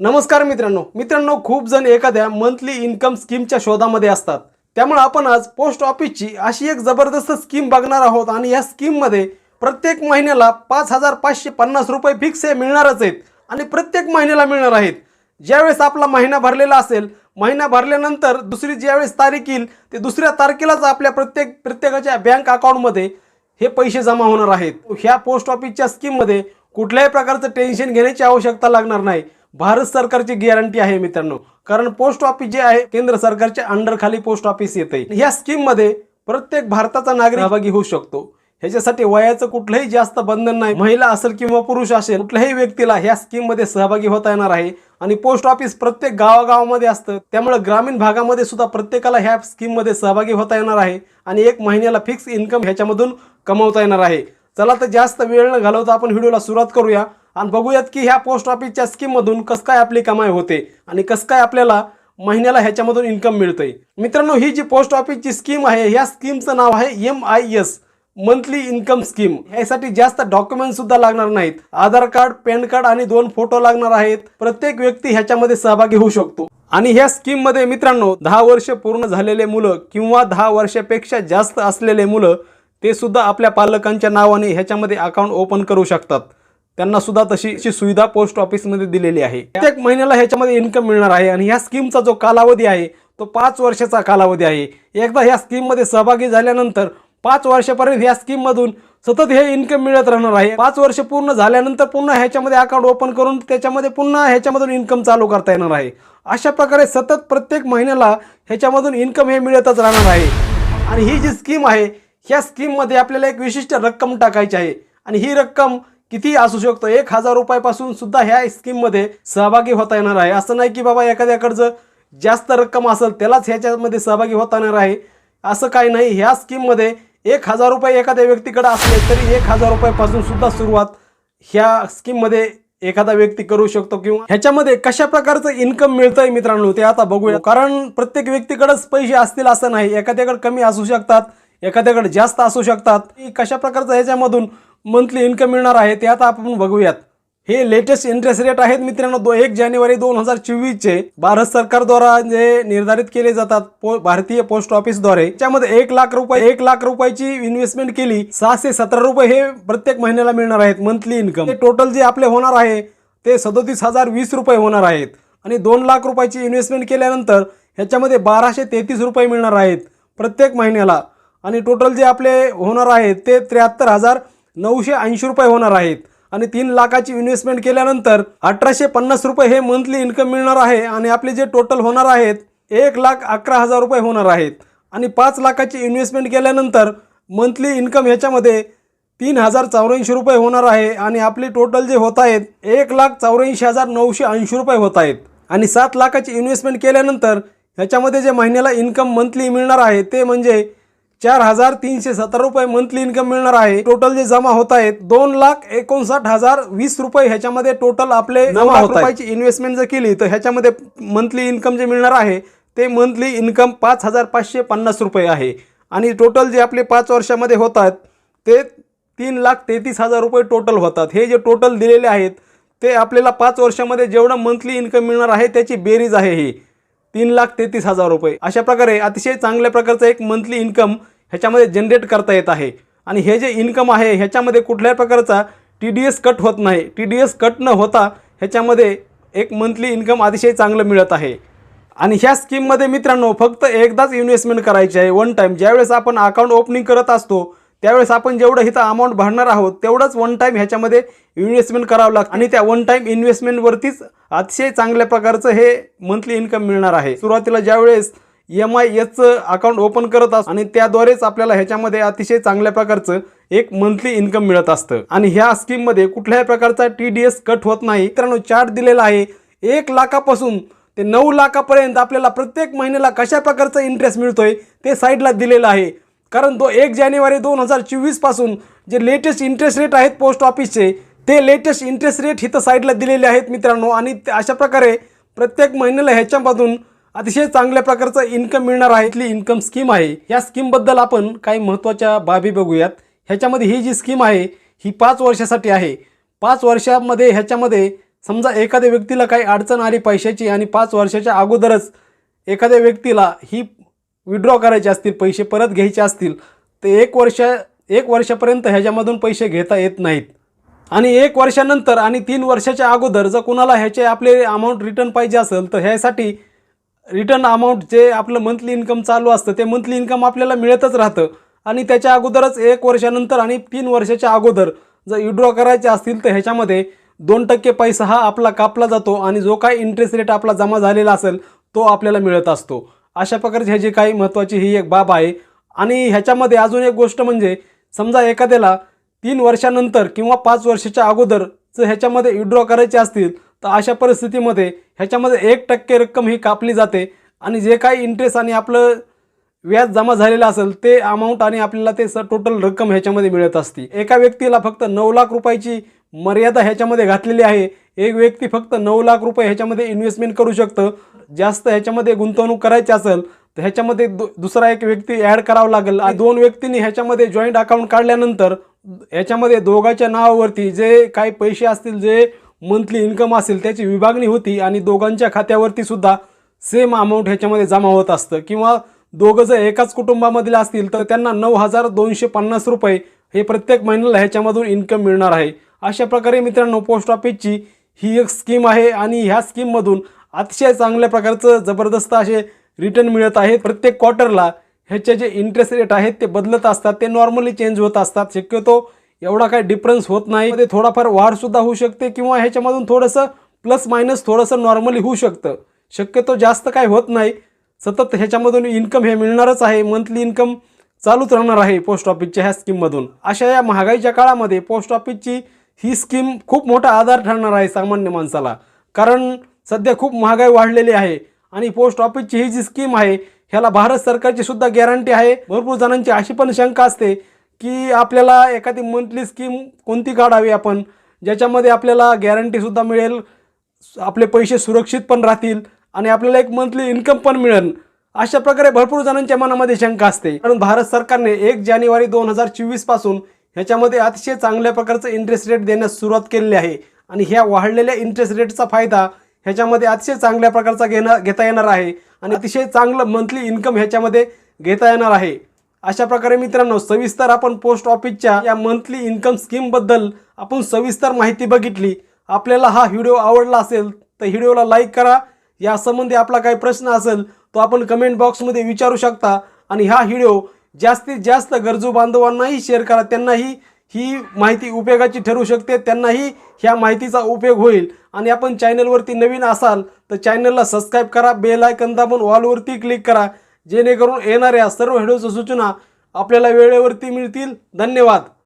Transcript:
नमस्कार मित्रांनो. मित्रांनो खूप जण एखाद्या मंथली इन्कम स्कीमच्या शोधामध्ये असतात. त्यामुळे आपण आज पोस्ट ऑफिसची अशी एक जबरदस्त स्कीम बघणार आहोत आणि या स्कीममध्ये प्रत्येक महिन्याला पाच हजार पाचशे पन्नास रुपये फिक्स हे मिळणारच आहेत आणि प्रत्येक महिन्याला मिळणार आहेत. ज्यावेळेस आपला महिना भरलेला असेल महिना भरल्यानंतर दुसरी ज्यावेळेस तारीख येईल ते दुसऱ्या तारखेलाच आपल्या प्रत्येक प्रत्येकाच्या बँक अकाउंटमध्ये हे पैसे जमा होणार आहेत. ह्या पोस्ट ऑफिसच्या स्कीममध्ये कुठल्याही प्रकारचं टेन्शन घेण्याची आवश्यकता लागणार नाही. भारत सरकारची गॅरंटी आहे मित्रांनो. कारण पोस्ट ऑफिस जे आहे केंद्र सरकारच्या अंडर खाली पोस्ट ऑफिस येते ह्या स्कीममध्ये प्रत्येक भारताचा नागरिक सहभागी होऊ शकतो. ह्याच्यासाठी वयाचं कुठलंही जास्त बंधन नाही. महिला असेल किंवा पुरुष असेल कुठल्याही व्यक्तीला ह्या स्कीममध्ये सहभागी होता येणार आहे. आणि पोस्ट ऑफिस प्रत्येक गावागावामध्ये असतं. त्यामुळे ग्रामीण भागामध्ये सुद्धा प्रत्येकाला ह्या स्कीममध्ये सहभागी होता येणार आहे. आणि एक महिन्याला फिक्स इन्कम ह्याच्यामधून कमवता येणार आहे. चला तर जास्त वेळ न घालवता आपण व्हिडिओला सुरुवात करूया. आणि बघूयात की ह्या पोस्ट ऑफिसच्या स्कीममधून कसं काय आपली कमाई होते आणि कसं काय आपल्याला महिन्याला ह्याच्यामधून इन्कम मिळतंय. मित्रांनो ही जी पोस्ट ऑफिसची स्कीम आहे ह्या स्कीमचं नाव आहे M I S monthly income scheme यासाठी जास्त डॉक्युमेंट सुद्धा लागणार नाहीत. आधार कार्ड पॅन कार्ड आणि दोन फोटो लागणार आहेत. प्रत्येक व्यक्ती ह्याच्यामध्ये सहभागी होऊ शकतो. आणि ह्या स्कीममध्ये मित्रांनो दहा वर्ष पूर्ण झालेले मुलं किंवा दहा वर्षापेक्षा जास्त असलेले मुलं ते सुद्धा आपल्या पालकांच्या नावाने ह्याच्यामध्ये अकाउंट ओपन करू शकतात. त्यांना सुद्धा तशी अशी सुविधा पोस्ट ऑफिसमध्ये दिलेली आहे. प्रत्येक महिन्याला ह्याच्यामध्ये इन्कम मिळणार आहे आणि ह्या स्कीमचा जो कालावधी आहे तो पाच वर्षाचा कालावधी आहे. एकदा ह्या स्कीममध्ये सहभागी झाल्यानंतर पाच वर्षापर्यंत ह्या स्कीममधून सतत हे इन्कम मिळत राहणार आहे. पाच वर्ष पूर्ण झाल्यानंतर पुन्हा ह्याच्यामध्ये अकाउंट ओपन करून त्याच्यामध्ये पुन्हा ह्याच्यामधून इन्कम चालू करता येणार आहे. अशा प्रकारे सतत प्रत्येक महिन्याला ह्याच्यामधून इन्कम हे मिळतच राहणार आहे. आणि ही जी स्कीम आहे ह्या स्कीममध्ये आपल्याला एक विशिष्ट रक्कम टाकायची आहे. आणि ही रक्कम किती असू शकतो एक हजार रुपयापासून सुद्धा ह्या स्कीममध्ये सहभागी होता येणार आहे. असं नाही की बाबा एखाद्याकडचं जास्त रक्कम असेल त्यालाच ह्याच्यामध्ये सहभागी होता येणार आहे. असं काही नाही. ह्या स्कीममध्ये एक हजार रुपये एखाद्या व्यक्तीकडे असले तरी एक हजार रुपयापासून सुद्धा सुरुवात ह्या स्कीममध्ये एखादा व्यक्ती करू शकतो किंवा ह्याच्यामध्ये कशा प्रकारचं इन्कम मिळतंय मित्रांनो ते आता बघूया. कारण प्रत्येक व्यक्तीकडेच पैसे असतील असं नाही. एखाद्याकडे कमी असू शकतात एखाद्याकडे जास्त असू शकतात. कशा प्रकारचं ह्याच्यामधून मंथली इन्कम मिळणार आहे ते आता आपण बघूयात. हे लेटेस्ट इंटरेस्ट रेट आहेत मित्रांनो दो एक जानेवारी दोन हजार चोवीसचे. भारत सरकारद्वारा जे निर्धारित केले जातात पो भारतीय पोस्ट ऑफिसद्वारे त्यामध्ये एक लाख रुपये एक लाख रुपयाची इन्व्हेस्टमेंट केली सहाशे सतरा रुपये हे प्रत्येक महिन्याला मिळणार आहेत मंथली इन्कम ते टोटल जे आपले होणार आहे ते सदोतीस हजार वीस रुपये होणार आहेत. आणि दोन लाख रुपयाची इन्व्हेस्टमेंट केल्यानंतर ह्याच्यामध्ये बाराशे तेहतीस रुपये मिळणार आहेत प्रत्येक महिन्याला. आणि टोटल जे आपले होणार आहेत ते त्र्याहत्तर हजार नऊशे ऐंशी रुपये होणार आहेत. आणि तीन लाखाची इन्व्हेस्टमेंट केल्यानंतर अठराशे पन्नास रुपये हे मंथली इन्कम मिळणार आहे. आणि आपले जे टोटल होणार आहेत एक लाख अकरा हजार रुपये होणार आहेत. आणि पाच लाखाची इन्व्हेस्टमेंट केल्यानंतर मंथली इन्कम ह्याच्यामध्ये तीन हजार चौऱ्याऐंशी रुपये होणार आहे. आणि आपले टोटल जे होत आहेत एक लाख चौऱ्याऐंशी हजार नऊशे ऐंशी रुपये होत आहेत. आणि सात लाखाची इन्व्हेस्टमेंट केल्यानंतर ह्याच्यामध्ये जे महिन्याला इन्कम मंथली मिळणार आहे ते म्हणजे चार हजार तीनशे सत्तर रुपये मंथली इन्कम मिळणार आहे. टोटल जे जमा होत आहेत दोन लाख एकोणसाठ हजार वीस रुपये ह्याच्यामध्ये टोटल आपले जमा होत रुपयाची इन्व्हेस्टमेंट जर केली तर ह्याच्यामध्ये मंथली इन्कम जे मिळणार आहे ते मंथली इन्कम पाच हजार पाचशे पन्नास रुपये आहे. आणि टोटल जे आपले पाच वर्षामध्ये होतात ते तीन लाख तेहतीस हजार रुपये टोटल होतात हे जे टोटल दिलेले आहेत ते आपल्याला पाच वर्षामध्ये जेवढं मंथली इन्कम मिळणार आहे त्याची बेरीज आहे ही. तीन लाख तेहतीस हजार रुपये. अशा प्रकारे अतिशय चांगल्या प्रकारचं एक मंथली इन्कम ह्याच्यामध्ये जनरेट करता येत आहे. आणि हे जे इन्कम आहे ह्याच्यामध्ये कुठल्याही प्रकारचा टी डी एस कट होत नाही. टी डी एस कट न होता ह्याच्यामध्ये एक मंथली इन्कम अतिशय चांगलं मिळत आहे. आणि ह्या स्कीममध्ये मित्रांनो फक्त एकदाच इन्व्हेस्टमेंट करायची आहे वन टाईम ज्यावेळेस आपण अकाउंट ओपनिंग करत असतो त्यावेळेस आपण जेवढं इथं अमाऊंट भरणार आहोत तेवढंच वन टाईम ह्याच्यामध्ये इन्व्हेस्टमेंट करावं लागतं. आणि त्या वन टाईम इन्व्हेस्टमेंटवरतीच अतिशय चांगल्या प्रकारचं हे मंथली इन्कम मिळणार आहे. सुरुवातीला ज्यावेळेस एम आय एचचं अकाउंट ओपन करत असतो आणि त्याद्वारेच आपल्याला ह्याच्यामध्ये अतिशय चांगल्या प्रकारचं एक मंथली इन्कम मिळत असतं. आणि ह्या स्कीममध्ये कुठल्याही प्रकारचा टी डी एस कट होत नाही. मित्रांनो चार्ट दिलेला आहे एक लाखापासून ते नऊ लाखापर्यंत आपल्याला प्रत्येक महिन्याला कशा प्रकारचा इंटरेस्ट मिळतोय ते साईडला दिलेलं आहे. कारण दो एक जानेवारी दोन हजार चोवीसपासून जे लेटेस्ट इंटरेस्ट रेट आहेत पोस्ट ऑफिसचे ते लेटेस्ट इंटरेस्ट रेट इथं साईडला दिलेले आहेत मित्रांनो. आणि अशा प्रकारे प्रत्येक महिन्याला ह्याच्यामधून अतिशय चांगल्या प्रकारचं इन्कम मिळणार आहे. इथली इन्कम स्कीम आहे. या स्कीमबद्दल आपण काही महत्त्वाच्या बाबी बघूयात. ह्याच्यामध्ये ही जी स्कीम आहे ही पाच वर्षासाठी आहे. पाच वर्षामध्ये ह्याच्यामध्ये समजा एखाद्या व्यक्तीला काही अडचण आली पैशाची आणि पाच वर्षाच्या अगोदरच एखाद्या व्यक्तीला ही विड्रॉ करायचे असतील पैसे परत घ्यायचे असतील तर एक वर्ष एक वर्षापर्यंत ह्याच्यामधून पैसे घेता येत नाहीत. आणि एक वर्षानंतर आणि तीन वर्षाच्या अगोदर जर कुणाला ह्याचे आपले अमाऊंट रिटर्न पाहिजे असेल तर ह्यासाठी रिटर्न अमाऊंट जे आपलं मंथली इन्कम चालू असतं ते मंथली इन्कम आपल्याला मिळतच राहतं. आणि त्याच्या अगोदरच एक वर्षानंतर आणि तीन वर्षाच्या अगोदर जर विड्रॉ करायचे असतील तर ह्याच्यामध्ये दोन टक्के पैसा हा आपला कापला जातो आणि जो काही इंटरेस्ट रेट आपला जमा झालेला असेल तो आपल्याला मिळत असतो. अशा प्रकारची ह्याची काही महत्त्वाची ही एक बाब आहे. आणि ह्याच्यामध्ये अजून एक गोष्ट म्हणजे समजा एखाद्याला तीन वर्षानंतर किंवा पाच वर्षाच्या अगोदर जर ह्याच्यामध्ये विड्रॉ करायचे असतील तर अशा परिस्थितीमध्ये ह्याच्यामध्ये एक टक्के रक्कम ही कापली जाते. आणि जे काही इंटरेस्ट आणि आपलं व्याज जमा झालेलं असेल ते अमाऊंट आणि आपल्याला ते स टोटल रक्कम ह्याच्यामध्ये मिळत असते. एका व्यक्तीला फक्त नऊ लाख रुपयाची मर्यादा ह्याच्यामध्ये घातलेली आहे. एक व्यक्ती फक्त नऊ लाख रुपये ह्याच्यामध्ये इन्व्हेस्टमेंट करू शकतं. जास्त ह्याच्यामध्ये गुंतवणूक करायची असेल तर ह्याच्यामध्ये दु दुसरा एक व्यक्ती ॲड करावा लागेल. आणि दोन व्यक्तींनी ह्याच्यामध्ये जॉईंट अकाउंट काढल्यानंतर ह्याच्यामध्ये दोघांच्या नावावरती जे काही पैसे असतील जे मंथली इन्कम असेल त्याची विभागणी होती आणि दोघांच्या खात्यावरती सुद्धा सेम अमाऊंट ह्याच्यामध्ये जमा होत असतं. किंवा दोघं जर एकाच कुटुंबामधील असतील तर त्यांना नऊ हजार दोनशे पन्नास रुपये हे प्रत्येक महिन्याला ह्याच्यामधून इन्कम मिळणार आहे. अशा प्रकारे मित्रांनो पोस्ट ऑफिसची ही एक स्कीम आहे आणि ह्या स्कीममधून अतिशय चांगल्या प्रकारचं जबरदस्त असे रिटर्न मिळत आहेत. प्रत्येक क्वार्टरला ह्याचे जे इंटरेस्ट रेट आहेत ते बदलत असतात ते नॉर्मली चेंज होत असतात. शक्यतो एवढा काही डिफरन्स होत नाही. ते थोडाफार वाढसुद्धा होऊ शकते किंवा ह्याच्यामधून थोडंसं प्लस मायनस थोडंसं नॉर्मली होऊ शकतं. शक्यतो जास्त काय होत नाही. सतत ह्याच्यामधून इन्कम हे मिळणारच आहे. मंथली इन्कम चालूच राहणार आहे पोस्ट ऑफिसच्या ह्या स्कीममधून अशा या महागाईच्या काळामध्ये पोस्ट ऑफिसची ही स्कीम खूप मोठा आधार ठरणार आहे सामान्य माणसाला. कारण सध्या खूप महागाई वाढलेली आहे आणि पोस्ट ऑफिसची ही जी स्कीम आहे ह्याला भारत सरकारची सुद्धा गॅरंटी आहे. भरपूर जणांची अशी पण शंका असते की आपल्याला एखादी मंथली स्कीम कोणती काढावी आपण? ज्याच्यामध्ये आपल्याला गॅरंटीसुद्धा मिळेल आपले पैसे सुरक्षित पण राहतील आणि आपल्याला एक मंथली इन्कम पण मिळेल. अशा प्रकारे भरपूर जणांच्या मनामध्ये शंका असते. कारण भारत सरकारने एक जानेवारी दोन हजार चोवीसपासून ह्याच्यामध्ये अतिशय चांगल्या प्रकारचं इंटरेस्ट रेट देण्यास सुरुवात केलेली आहे. आणि ह्या वाढलेल्या इंटरेस्ट रेटचा फायदा ह्याच्यामध्ये अतिशय चांगल्या प्रकारचा घेणं घेता येणार आहे. आणि अतिशय चांगलं मंथली इन्कम ह्याच्यामध्ये घेता येणार आहे. अशा प्रकारे मित्रांनो सविस्तर आपण पोस्ट ऑफिसच्या या मंथली इन्कम स्कीमबद्दल आपण सविस्तर माहिती बघितली. आपल्याला हा व्हिडिओ आवडला असेल तर व्हिडिओला लाईक करा. या संबंधी आपला काही प्रश्न असेल तो आपण कमेंट बॉक्समध्ये विचारू शकता. आणि हा व्हिडिओ जास्तीत जास्त गरजू बांधवांनाही शेअर करा. त्यांनाही ही माहिती उपयोगाची ठरू शकते. त्यांनाही ह्या माहितीचा उपयोग होईल. आणि आपण चॅनलवरती नवीन असाल तर चॅनलला सबस्क्राईब करा. बेल आयकन दाबून वॉलवरती क्लिक करा. जेणेकरून येणाऱ्या सर्व व्हिडिओच्या सूचना आपल्याला वेळेवरती मिळतील. धन्यवाद.